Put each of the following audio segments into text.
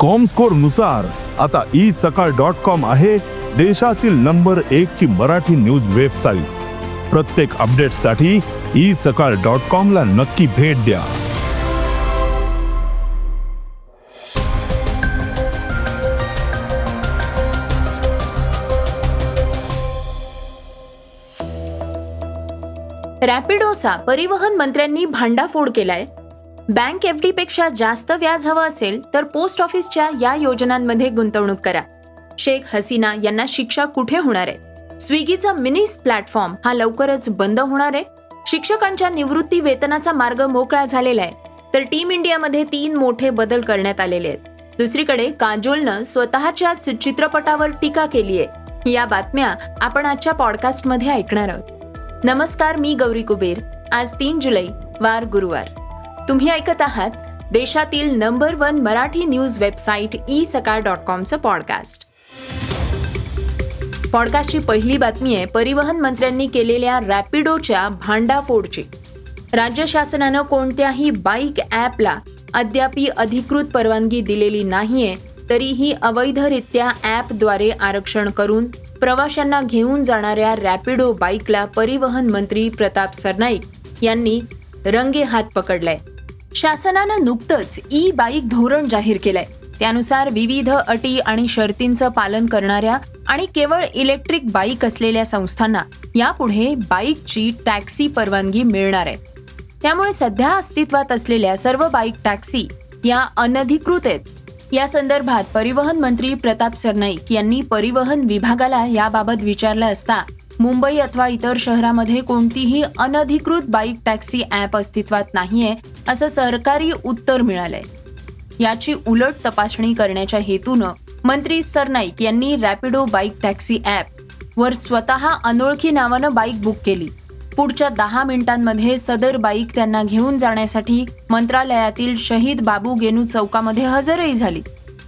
कॉमस्कोरनुसार आता E Sakal dot com आहे देशातील नंबर एक ची मराठी न्यूज वेबसाईट प्रत्येक अपडेटसाठी ई सकाळ डॉट कॉम ला नक्की भेट द्या. रॅपिडोचा परिवहन मंत्र्यांनी भांडाफोड केलाय. बँक एफ डी पेक्षा जास्त व्याज हवं असेल तर पोस्ट ऑफिसच्या या योजनांमध्ये गुंतवणूक करा. शेख हसीना यांना शिक्षा कुठे होणार आहे? स्विगीचा मिनीस प्लॅटफॉर्म हा लवकरच बंद होणार आहे? शिक्षकांच्या निवृत्ती वेतनाचा मार्ग मोकळा झालेला आहे तर टीम इंडियामध्ये तीन मोठे बदल करण्यात आलेले आहेत. दुसरीकडे काजोलनं स्वतःच्याच चित्रपटावर टीका केली आहे. या बातम्या आपण आजच्या पॉडकास्टमध्ये ऐकणार आहोत. नमस्कार मी गौरी कुबेर. आज तीन जुलै वार गुरुवार. तुम्ही ऐकत आहात देशातील number one Marathi news website e Sakal dot कॉमचं podcast. पॉडकास्टची पहिली बातमी आहे परिवहन मंत्र्यांनी केलेल्या रॅपिडोच्या भांडाफोडची. राज्य शासनानं कोणत्याही बाईक ॲपला अद्यापी अधिकृत परवानगी दिलेली नाहीये तरीही अवैधरित्या ॲपद्वारे आरक्षण करून प्रवाशांना घेऊन जाणाऱ्या रॅपिडो बाईकला परिवहन मंत्री प्रताप सरनाईक यांनी रंगे हात पकडलाय. शासनानं नुकतंच ई बाईक धोरण जाहीर केलंय. त्यानुसार विविध अटी आणि शर्तींचं पालन करणाऱ्या आणि केवळ इलेक्ट्रिक बाईक असलेल्या संस्थांना यापुढे बाईकची टॅक्सी परवानगी मिळणार आहे. त्यामुळे सध्या अस्तित्वात असलेल्या सर्व बाईक टॅक्सी या अनधिकृत आहेत. या संदर्भात परिवहन मंत्री प्रताप सरनाईक यांनी परिवहन विभागाला याबाबत विचारलं असता मुंबई अथवा इतर शहरामध्ये कोणतीही अनधिकृत बाईक टॅक्सी ॲप अस्तित्वात नाहीये असं सरकारी उत्तर मिळालंय. याची उलट तपासणी करण्याच्या हेतूनं मंत्री सरनाईक यांनी रॅपिडो बाईक टॅक्सी ॲप वर स्वतः अनोळखी नावानं बाईक बुक केली. पुढच्या दहा मिनिटांमध्ये सदर बाईक त्यांना घेऊन जाण्यासाठी मंत्रालयातील शहीद बाबू गेनू चौकामध्ये हजरही झाली.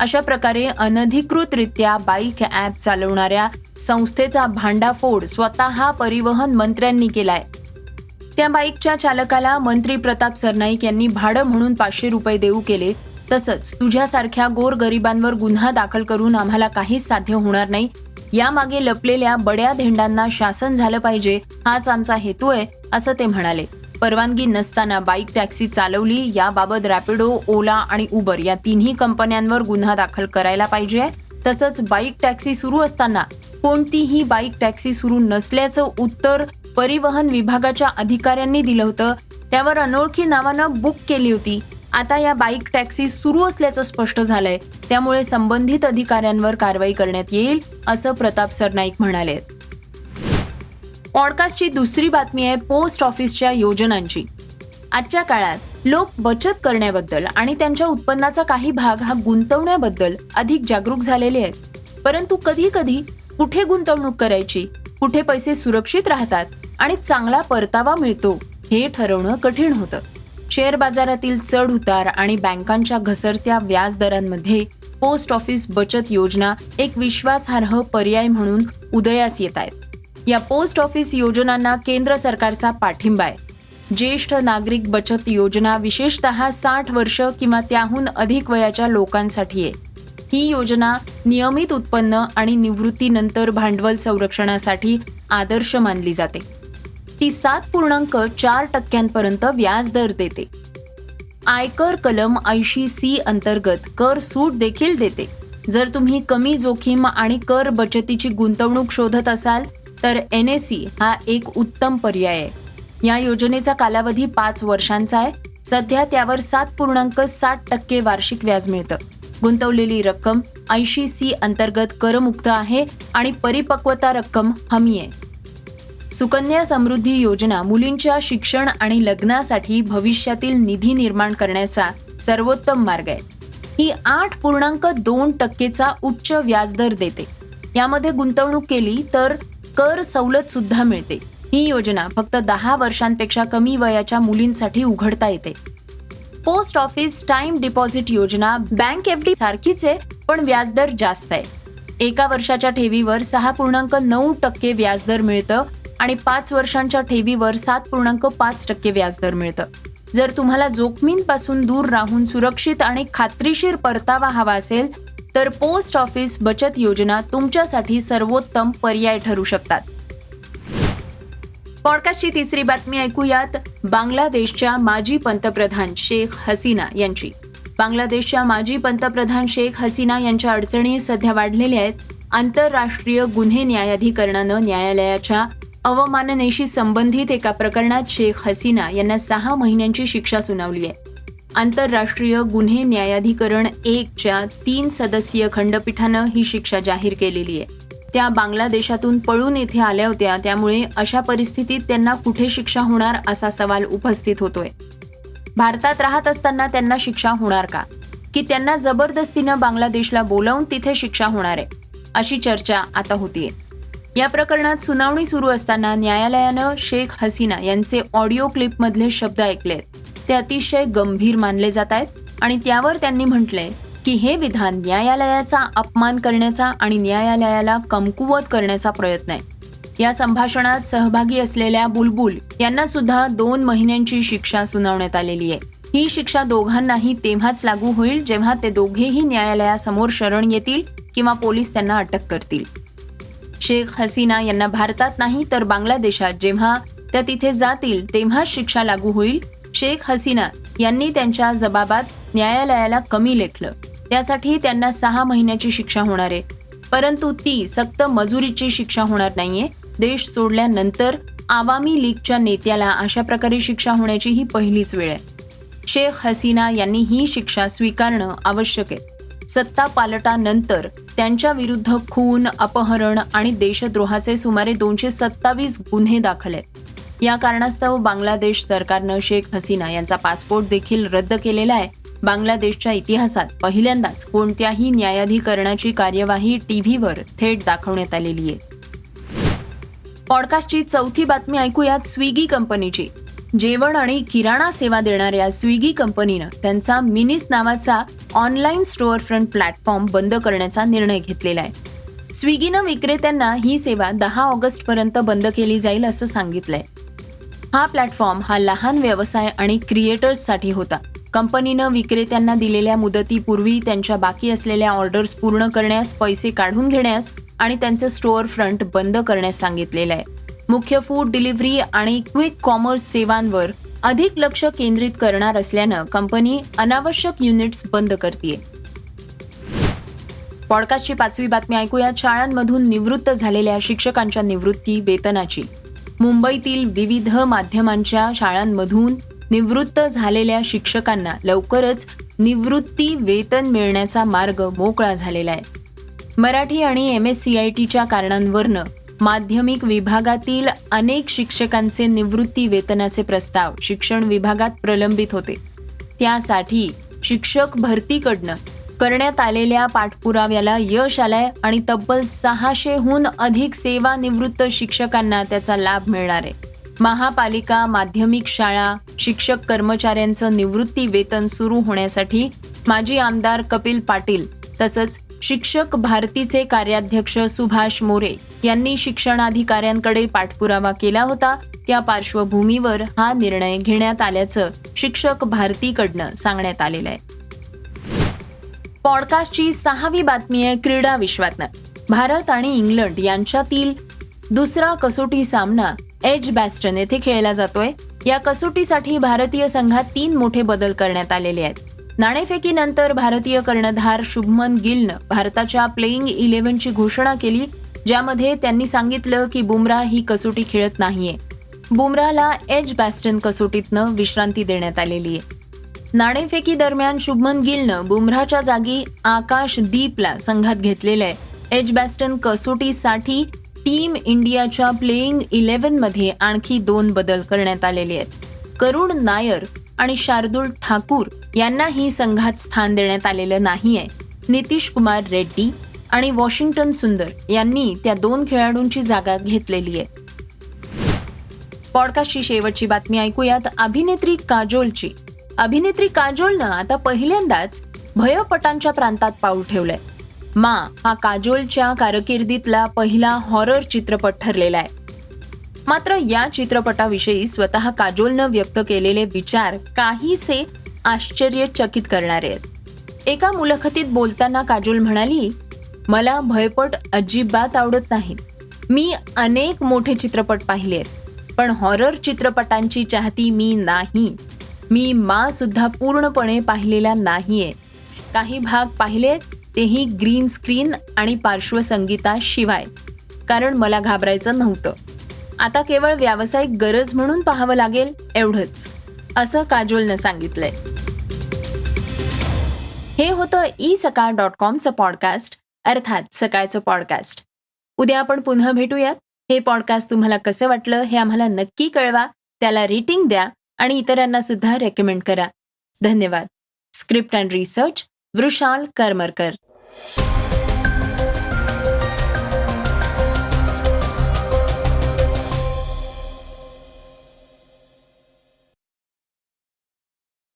अशा प्रकारे अनधिकृतरित्या बाईक ॲप चालवणाऱ्या संस्थेचा भांडाफोड स्वतः परिवहन मंत्र्यांनी केलाय. त्या बाईकच्या चालकाला मंत्री प्रताप सरनाईक यांनी भाडं म्हणून पाचशे रुपये देऊ केले तसंच तुझ्यासारख्या गोरगरिबांवर गुन्हा दाखल करून आम्हाला काहीच साध्य होणार नाही. यामागे लपलेल्या बड्या धेंडांना शासन झालं पाहिजे हाच आमचा हेतू आहे असं ते म्हणाले. परवानगी नसताना बाईक टॅक्सी चालवली. याबाबत रॅपिडो ओला आणि उबर या तिन्ही कंपन्यांवर गुन्हा दाखल करायला पाहिजे. तसंच बाईक टॅक्सी सुरू असताना कोणतीही बाईक टॅक्सी सुरू नसल्याचं उत्तर परिवहन विभागाच्या अधिकाऱ्यांनी दिलं होतं. त्यावर अनोळखी नावानं बुक केली होती. आता या बाईक टॅक्सी सुरू असल्याचं स्पष्ट झालंय. त्यामुळे संबंधित अधिकाऱ्यांवर कारवाई करण्यात येईल असं प्रताप सरनाईक म्हणाले पॉडकास्टची दुसरी बातमी आहे पोस्ट ऑफिसच्या योजनांची. आजच्या काळात लोक बचत करण्याबद्दल आणि त्यांच्या उत्पन्नाचा काही भाग हा गुंतवण्याबद्दल अधिक जागरूक झालेले आहेत. परंतु कधी कधी कुठे गुंतवणूक करायची कुठे पैसे सुरक्षित राहतात आणि चांगला परतावा मिळतो हे ठरवणं कठीण होतं. शेअर बाजारातील चढ उतार आणि बँकांच्या घसरत्या व्याज दरांमध्ये पोस्ट ऑफिस बचत योजना एक विश्वासार्ह पर्याय म्हणून उदयास येत आहेत. या पोस्ट ऑफिस योजनांना केंद्र सरकारचा पाठिंबा आहे. ज्येष्ठ नागरिक बचत योजना विशेषतः साठ वर्ष किंवा त्याहून अधिक वयाच्या लोकांसाठी आहे. ही योजना नियमित उत्पन्न आणि निवृत्तीनंतर भांडवल संरक्षणासाठी आदर्श मानली जाते. ती सात पूर्णांक चार टक्क्यांपर्यंत व्याजदर देते. आयकर कलम ऐंशी सी अंतर्गत कर सूट देखील देते. जर तुम्ही कमी जोखीम आणि कर बचतीची गुंतवणूक शोधत असाल तर एन एस सी हा एक उत्तम पर्याय आहे. या योजनेचा कालावधी पाच वर्षांचा आहे. सध्या त्यावर सात पूर्णांक साठ टक्के वार्षिक व्याज मिळतं. गुंतवलेली रक्कम ऐंशी सी अंतर्गत करमुक्त आहे आणि परिपक्वता रक्कम हमी आहे. सुकन्या समृद्धी योजना मुलींच्या शिक्षण आणि लग्नासाठी भविष्यातील निधी निर्माण करण्याचा सर्वोत्तम मार्ग आहे. ही आठ पूर्णांक दोन टक्केचा उच्च व्याजदर देते. यामध्ये गुंतवणूक केली तर कर सवलत सुद्धा मिळते. ही योजना फक्त दहा वर्षांपेक्षा कमी वयाच्या मुलींसाठी उघडता येते. पोस्ट ऑफिस टाइम डिपॉझिट योजना बँक एफ डी सारखीच आहे पण व्याजदर जास्त आहे. एका वर्षाच्या ठेवीवर सहा पूर्णांक नऊ टक्के व्याजदर मिळतं आणि पाच वर्षांच्या ठेवीवर सात पूर्णांक पाच टक्के व्याजदर मिळतं. जर तुम्हाला जोखमींपासून दूर राहून सुरक्षित आणि खात्रीशीर परतावा हवा असेल तर पोस्ट ऑफिस बचत योजना तुमच्यासाठी सर्वोत्तम पर्याय ठरू शकतात. पॉडकास्टची तिसरी बातमी ऐकूयात. बांगलादेशच्या माजी पंतप्रधान शेख हसीना यांची. बांगलादेशच्या माजी पंतप्रधान शेख हसीना यांच्या अडचणी सध्या वाढलेल्या आहेत. आंतरराष्ट्रीय गुन्हे न्यायाधिकरणानं न्यायालयाच्या अवमाननेशी संबंधित एका प्रकरणात शेख हसीना यांना सहा महिन्यांची शिक्षा सुनावली आहे. आंतरराष्ट्रीय गुन्हे न्यायाधिकरण एकच्या तीन सदस्यीय खंडपीठानं ही शिक्षा जाहीर केलेली आहे. त्या बांगलादेशातून पळून येथे आल्या होत्या त्यामुळे अशा परिस्थितीत त्यांना कुठे शिक्षा होणार असा सवाल उपस्थित होतोय. भारतात राहत असताना त्यांना शिक्षा होणार का? की त्यांना जबरदस्तीनं बांगलादेशला बोलावून तिथे शिक्षा होणार आहे? अशी चर्चा आता होतीये. या प्रकरणात सुनावणी सुरू असताना न्यायालयानं शेख हसीना यांचे ऑडिओ क्लिपमधले शब्द ऐकलेत. ते अतिशय गंभीर मानले जात आहेत आणि त्यावर त्यांनी म्हटलंय की हे विधान न्यायालयाचा अपमान करण्याचा आणि न्यायालयाला कमकुवत करण्याचा प्रयत्न आहे. या संभाषणात सहभागी असलेल्या बुलबुल यांना सुद्धा दोन महिन्यांची शिक्षा सुनावण्यात आलेली आहे. ही शिक्षा दोघांनाही तेव्हाच लागू होईल जेव्हा ते दोघेही न्यायालयासमोर शरण येतील किंवा पोलीस त्यांना अटक करतील. शेख हसीना यांना भारतात नाही तर बांगलादेशात जेव्हा त्या तिथे जातील तेव्हाच शिक्षा लागू होईल शेख हसीना यांनी त्यांच्या जबाबात न्यायालयाला कमी लेखलं. त्यासाठी त्यांना सहा महिन्याची शिक्षा होणार आहे. परंतु ती सक्त मजुरीची शिक्षा होणार नाहीये. देश सोडल्यानंतर आवामी लीगच्या नेत्याला अशा प्रकारे शिक्षा होण्याची ही पहिलीच वेळ आहे. शेख हसीना यांनी ही शिक्षा स्वीकारणं आवश्यक आहे. सत्ता पालटानंतर त्यांच्या विरुद्ध खून अपहरण आणि देशद्रोहाचे सुमारे दोनशे सत्तावीस गुन्हे दाखल आहेत. या कारणास्तव बांगलादेश सरकारनं शेख हसीना यांचा पासपोर्ट देखील रद्द केलेला आहे. बांगलादेशच्या इतिहासात पहिल्यांदाच कोणत्याही न्यायाधिकरणाची कार्यवाही टीव्हीवर थेट दाखवण्यात आलेली आहे. पॉडकास्टची चौथी बातमी ऐकूयात स्विगी कंपनीची. जेवण आणि किराणा सेवा देणाऱ्या स्विगी कंपनीनं त्यांचा मिनिस नावाचा ऑनलाईन स्टोअर फ्रंट प्लॅटफॉर्म बंद करण्याचा निर्णय घेतलेला आहे. स्विगीनं विक्रेत्यांना ही सेवा दहा ऑगस्टपर्यंत बंद केली जाईल असं सांगितलंय. हा प्लॅटफॉर्म हा लहान व्यवसाय आणि क्रिएटर्ससाठी होता. कंपनीनं विक्रेत्यांना दिलेल्या मुदतीपूर्वी त्यांच्या बाकी असलेल्या ऑर्डर्स पूर्ण करण्यास पैसे काढून घेण्यास आणि त्यांचे स्टोअर फ्रंट बंद करण्यास सांगितलेलं आहे. मुख्य फूड डिलिव्हरी आणि क्विक कॉमर्स सेवांवर अधिक लक्ष केंद्रित करणार असल्यानं कंपनी अनावश्यक युनिट्स बंद करते पॉडकास्टची पाचवी बातमी ऐकूया. शाळांमधून निवृत्त झालेल्या शिक्षकांच्या निवृत्ती वेतनाची. मुंबईतील विविध माध्यमांच्या शाळांमधून निवृत्त झालेल्या शिक्षकांना लवकरच निवृत्ती वेतन मिळण्याचा मार्ग मोकळा झालेला आहे. मराठी आणि एम एस सी आय टीच्या कारणांवरनं माध्यमिक विभागातील अनेक शिक्षकांचे निवृत्ती वेतनाचे प्रस्ताव शिक्षण विभागात प्रलंबित होते. त्यासाठी शिक्षक भरतीकडनं करण्यात आलेल्या पाठपुराव्याला यश आलंय आणि तब्बल सहाशेहून अधिक सेवानिवृत्त शिक्षकांना त्याचा लाभ मिळणार आहे. महापालिका माध्यमिक शाळा शिक्षक कर्मचाऱ्यांचं निवृत्ती वेतन सुरू होण्यासाठी माजी आमदार कपिल पाटील तसंच शिक्षक भारतीचे कार्याध्यक्ष सुभाष मोरे यांनी शिक्षणाधिकाऱ्यांकडे पाठपुरावा केला होता. त्या पार्श्वभूमीवर हा निर्णय घेण्यात आल्याचं शिक्षक भारतीकडनं सांगण्यात आलेलं आहे. पॉडकास्टची सहावी बातमी आहे क्रीडा विश्वातनं. भारत आणि इंग्लंड यांच्यातील दुसरा कसोटी सामना एज बॅस्टन येथे खेळला जातोय. या कसोटीसाठी भारतीय संघात तीन मोठे बदल करण्यात आलेले आहेत. नाणेफेकीनंतर भारतीय कर्णधार शुभमन गिलनं भारताच्या प्लेईंग इलेव्हनची घोषणा केली ज्यामध्ये त्यांनी सांगितलं की बुमराह ही कसोटी खेळत नाहीये. बुमराहला एज बॅस्टन कसोटीतनं विश्रांती देण्यात आलेली आहे. नाणेफेकी दरम्यान शुभमन गिलनं बुमराहच्या जागी आकाश दीपला संघात घेतलेलं आहे. एच बॅस्टन कसोटीसाठी टीम इंडियाच्या प्लेईंग इलेव्हनमध्ये आणखी दोन बदल करण्यात आलेले आहेत. करुण नायर आणि शार्दुल ठाकूर यांनाही संघात स्थान देण्यात आलेलं नाहीये. नितीश कुमार रेड्डी आणि वॉशिंग्टन सुंदर यांनी त्या दोन खेळाडूंची जागा घेतलेली आहे. पॉडकास्टची शेवटची बातमी ऐकूयात. अभिनेत्री काजोलची अभिनेत्री काजोलनं आता पहिल्यांदाच भयपटांच्या प्रांतात पाऊल ठेवलंय. मा हा काजोलच्या कारकिर्दीतला पहिला हॉरर चित्रपट ठरलेला आहे. मात्र या चित्रपटाविषयी स्वतः काजोलनं व्यक्त केलेले विचार काहीसे आश्चर्यचकित करणारे आहेत. एका मुलाखतीत बोलताना काजोल म्हणाली मला भयपट अजिबात आवडत नाही. मी अनेक मोठे चित्रपट पाहिले आहेत पण हॉरर चित्रपटांची चाहती मी नाही. मी मा सुद्धा पूर्णपणे पाहिलेला नाहीये. काही भाग पाहिलेत तेही ग्रीन स्क्रीन आणि पार्श्वसंगीताशिवाय कारण मला घाबरायचं नव्हतं. आता केवळ व्यावसायिक गरज म्हणून पाहावं लागेल एवढंच. असं काजोलनं सांगितलंय. हे होतं ई सकाळ डॉट कॉमचं पॉडकास्ट अर्थात सकाळचं पॉडकास्ट. उद्या आपण पुन्हा भेटूयात. हे पॉडकास्ट तुम्हाला कसं वाटलं हे आम्हाला नक्की कळवा. त्याला रेटिंग द्या. आणि इतरांना सुद्धा रेकमेंड करा. धन्यवाद. Script and research Vrushal Karmarkar